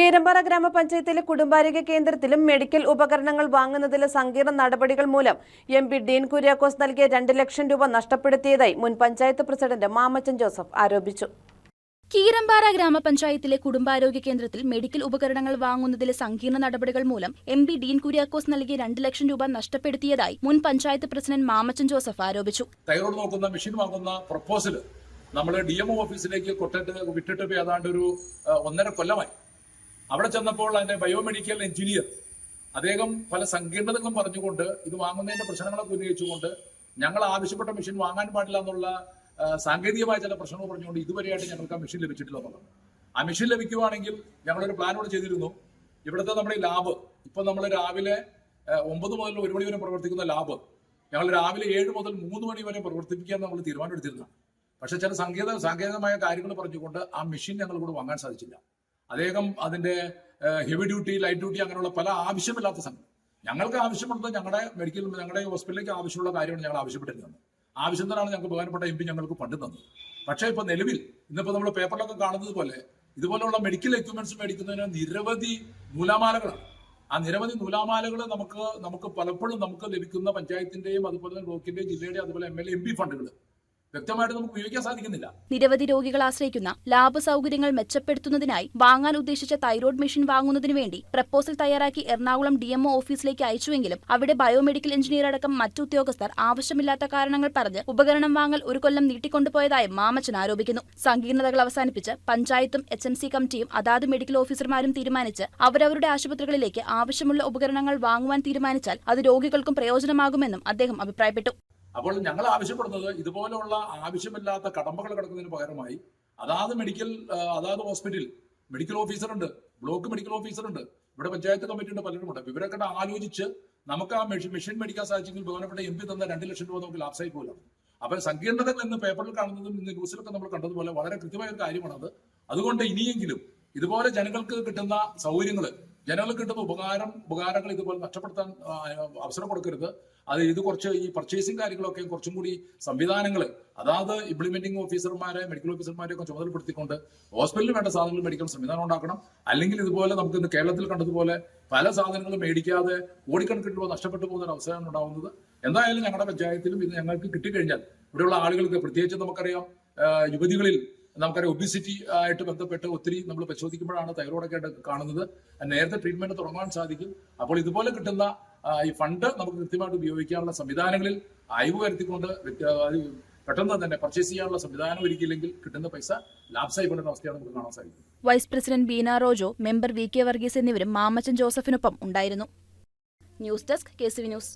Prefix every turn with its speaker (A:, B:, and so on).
A: കീരമ്പാറ ഗ്രാമപഞ്ചായത്തിലെ കുടുംബാരോഗ്യ കേന്ദ്രത്തിലും മെഡിക്കൽ ഉപകരണങ്ങൾ വാങ്ങുന്നതിലെ സങ്കീർണ നടപടികൾ മൂലം എം പി ഡീൻ കുര്യാക്കോസ് നൽകിയ രണ്ട് ലക്ഷം രൂപ നഷ്ടപ്പെടുത്തിയതായി മുൻ പഞ്ചായത്ത് പ്രസിഡന്റ് മാമച്ചൻ ജോസഫ് ആരോപിച്ചു.
B: കീരമ്പാറ ഗ്രാമപഞ്ചായത്തിലെ കുടുംബാരോഗ്യ കേന്ദ്രത്തിൽ മെഡിക്കൽ ഉപകരണങ്ങൾ വാങ്ങുന്നതിലെ സങ്കീർണ നടപടികൾ മൂലം എം പി ഡീൻ കുര്യാക്കോസ് നൽകിയ രണ്ട് ലക്ഷം രൂപ നഷ്ടപ്പെടുത്തിയതായി മുൻ പഞ്ചായത്ത് പ്രസിഡന്റ് മാമച്ചൻ ജോസഫ് ആരോപിച്ചു.
C: തൈറോയ്ഡ് നോക്കുന്ന മെഷീൻ വാങ്ങുന്ന പ്രപ്പോസൽ നമ്മൾ ഡി എം ഓഫീസിലേക്ക് കൊട്ടിട്ട് വിട്ടിട്ട് ഏതാണ്ട് ഒരു ഒന്നര കൊല്ലമായി. അവിടെ ചെന്നപ്പോൾ അതിന്റെ ബയോമെഡിക്കൽ എഞ്ചിനീയർ അദ്ദേഹം പല സങ്കീർണതകളും പറഞ്ഞുകൊണ്ട് ഇത് വാങ്ങുന്നതിന്റെ പ്രശ്നങ്ങളൊക്കെ ഉന്നയിച്ചുകൊണ്ട് ഞങ്ങൾ ആവശ്യപ്പെട്ട മെഷീൻ വാങ്ങാൻ പാടില്ല എന്നുള്ള സാങ്കേതികമായ ചില പ്രശ്നങ്ങൾ പറഞ്ഞുകൊണ്ട് ഇതുവരെയായിട്ട് ഞങ്ങൾക്ക് ആ മെഷീൻ ലഭിച്ചിട്ടില്ല എന്നുള്ളത്. ആ മെഷീൻ ലഭിക്കുവാണെങ്കിൽ ഞങ്ങളൊരു പ്ലാൻ കൂടെ ചെയ്തിരുന്നു. ഇവിടുത്തെ നമ്മുടെ ലാബ് ഇപ്പൊ നമ്മൾ രാവിലെ ഒമ്പത് മുതൽ ഒരു മണി വരെ പ്രവർത്തിക്കുന്ന ലാബ് ഞങ്ങൾ രാവിലെ ഏഴ് മുതൽ മൂന്ന് മണി വരെ പ്രവർത്തിപ്പിക്കാൻ നമ്മൾ തീരുമാനമെടുത്തിരുന്നതാണ്. പക്ഷെ ചില സങ്കേത സാങ്കേതികമായ കാര്യങ്ങൾ പറഞ്ഞുകൊണ്ട് ആ മെഷീൻ ഞങ്ങൾ കൂടെ വാങ്ങാൻ സാധിച്ചില്ല. അദ്ദേഹം അതിന്റെ ഹെവി ഡ്യൂട്ടി ലൈറ്റ് ഡ്യൂട്ടി അങ്ങനെയുള്ള പല ആവശ്യമില്ലാത്ത സംഘം. ഞങ്ങൾക്ക് ആവശ്യമുള്ളത് ഞങ്ങളുടെ മെഡിക്കൽ ഞങ്ങളുടെ ഹോസ്പിറ്റലിലേക്ക് ആവശ്യമുള്ള കാര്യമാണ് ഞങ്ങൾ ആവശ്യപ്പെട്ടിരുന്നത്. ആവശ്യം തന്നെയാണ് ഞങ്ങൾക്ക് ബഹുമാനപ്പെട്ട എം പി ഞങ്ങൾക്ക് ഫണ്ട് തന്നത്. പക്ഷേ ഇപ്പൊ നിലവിൽ ഇന്നിപ്പോ നമ്മൾ പേപ്പറിലൊക്കെ കാണുന്നത് പോലെ ഇതുപോലുള്ള മെഡിക്കൽ എക്യുപ്മെന്റ്സ് മേടിക്കുന്നതിന് നിരവധി നൂലാമാലകളാണ്. ആ നിരവധി നൂലാമാലകൾ നമുക്ക് നമുക്ക് പലപ്പോഴും നമുക്ക് ലഭിക്കുന്ന പഞ്ചായത്തിന്റെയും അതുപോലെ തന്നെ ബ്ലോക്കിന്റെയും ജില്ലയുടെയും അതുപോലെ എം എൽ എം പി ഫണ്ടുകൾ വ്യക്തമായിട്ട് നമുക്ക് ഉപയോഗിക്കാൻ സാധിക്കുന്നില്ല.
B: നിരവധി രോഗികൾ ആശ്രയിക്കുന്ന ലാബ് സൗകര്യങ്ങൾ മെച്ചപ്പെടുത്തുന്നതിനായി വാങ്ങാൻ ഉദ്ദേശിച്ച തൈറോയ്ഡ് മെഷീൻ വാങ്ങുന്നതിന് വേണ്ടി പ്രപ്പോസൽ തയ്യാറാക്കി എറണാകുളം ഡിഎംഒ ഓഫീസിലേക്ക് അയച്ചുവെങ്കിലും അവിടെ ബയോമെഡിക്കൽ എഞ്ചിനീയർ അടക്കം മറ്റു ഉദ്യോഗസ്ഥർ ആവശ്യമില്ലാത്ത കാരണങ്ങൾ പറഞ്ഞ് ഉപകരണം വാങ്ങൽ ഒരു കൊല്ലം നീട്ടിക്കൊണ്ടുപോയതായി മാമച്ചൻ ആരോപിക്കുന്നു. സങ്കീർണതകൾ അവസാനിപ്പിച്ച് പഞ്ചായത്തും എച്ച് എം സി കമ്മിറ്റിയും അതാത് മെഡിക്കൽ ഓഫീസർമാരും തീരുമാനിച്ച് അവരവരുടെ ആശുപത്രികളിലേക്ക് ആവശ്യമുള്ള ഉപകരണങ്ങൾ വാങ്ങുവാൻ തീരുമാനിച്ചാൽ അത് രോഗികൾക്കും പ്രയോജനമാകുമെന്നും അദ്ദേഹം അഭിപ്രായപ്പെട്ടു.
C: അപ്പോൾ ഞങ്ങൾ ആവശ്യപ്പെടുന്നത് ഇതുപോലെയുള്ള ആവശ്യമില്ലാത്ത കടമ്പകൾ കിടക്കുന്നതിന് പകരമായി അതാത് മെഡിക്കൽ അതാത് ഹോസ്പിറ്റൽ മെഡിക്കൽ ഓഫീസറുണ്ട് ബ്ലോക്ക് മെഡിക്കൽ ഓഫീസറുണ്ട് ഇവിടെ പഞ്ചായത്ത് കമ്മിറ്റി ഉണ്ട് പലരും ഉണ്ട്. ഇവരൊക്കെ ആലോചിച്ച് നമുക്ക് ആ മെഷീൻ മെഷീൻ മേടിക്കാൻ സാധിച്ചെങ്കിൽ ബഹുമാനപ്പെട്ട എം പി തന്ന രണ്ട് ലക്ഷം രൂപ നമുക്ക് ലാഭസായി പോലാണ് അപ്പൊ സങ്കീർണതകൾ എന്ന് പേപ്പറിൽ കാണുന്നതും ഇന്ന് ന്യൂസിലൊക്കെ നമ്മൾ കണ്ടതുപോലെ വളരെ കൃത്യമായ ഒരു കാര്യമാണത് അതുകൊണ്ട് ഇനിയെങ്കിലും ഇതുപോലെ ജനങ്ങൾക്ക് കിട്ടുന്ന സൗകര്യങ്ങൾ ജനങ്ങൾക്ക് കിട്ടുന്ന ഉപകാരം ഉപകാരങ്ങൾ ഇതുപോലെ നഷ്ടപ്പെടുത്താൻ അവസരം കൊടുക്കരുത്. അത് ഇത് കുറച്ച് ഈ പർച്ചേസിംഗ് കാര്യങ്ങളൊക്കെ കുറച്ചും കൂടി സംവിധാനങ്ങൾ അതാത് ഇംപ്ലിമെന്റിംഗ് ഓഫീസർമാരെ മെഡിക്കൽ ഓഫീസർമാരെ ഒക്കെ ചുമതലപ്പെടുത്തിക്കൊണ്ട് ഹോസ്പിറ്റലിൽ വേണ്ട സാധനങ്ങൾ മേടിക്കാൻ സംവിധാനം ഉണ്ടാക്കണം. അല്ലെങ്കിൽ ഇതുപോലെ നമുക്ക് ഇന്ന് കേരളത്തിൽ കണ്ടതുപോലെ പല സാധനങ്ങളും മേടിക്കാതെ ഓടിക്കണക്കിന് രൂപ നഷ്ടപ്പെട്ടു പോകുന്ന ഒരു അവസരമാണ് ഉണ്ടാവുന്നത്. എന്തായാലും ഞങ്ങളുടെ പഞ്ചായത്തിലും ഇത് ഞങ്ങൾക്ക് കിട്ടിക്കഴിഞ്ഞാൽ ഇവിടെയുള്ള ആളുകൾക്ക് പ്രത്യേകിച്ച് നമുക്കറിയാം യുവതികളിൽ നമുക്കറിയാം ഒബിസിറ്റി ആയിട്ട് ബന്ധപ്പെട്ട് ഒത്തിരി നമ്മൾ പരിശോധിക്കുമ്പോഴാണ് തൈറോയ്ഡൊക്കെ ആയിട്ട് കാണുന്നത്. നേരത്തെ ട്രീറ്റ്മെന്റ് തുടങ്ങാൻ സാധിക്കും. അപ്പോൾ ഇതുപോലെ കിട്ടുന്ന ഈ ഫണ്ട് നമുക്ക് കൃത്യമായിട്ട് ഉപയോഗിക്കാനുള്ള സംവിധാനങ്ങളിൽ അയവ് വരുത്തിക്കൊണ്ട് പെട്ടെന്ന് തന്നെ പർച്ചേസ് ചെയ്യാനുള്ള സംവിധാനം ഒരുക്കിയില്ലെങ്കിൽ കിട്ടുന്ന പൈസ ലാപ്സായി പോകുന്ന അവസ്ഥയാണ് നമുക്ക് കാണാൻ സാധിക്കും
B: vice president Beena Rojo member V K Varghese എന്നിവരും മാമച്ചൻ ജോസഫിനൊപ്പം ഉണ്ടായിരുന്നു. News desk K C news.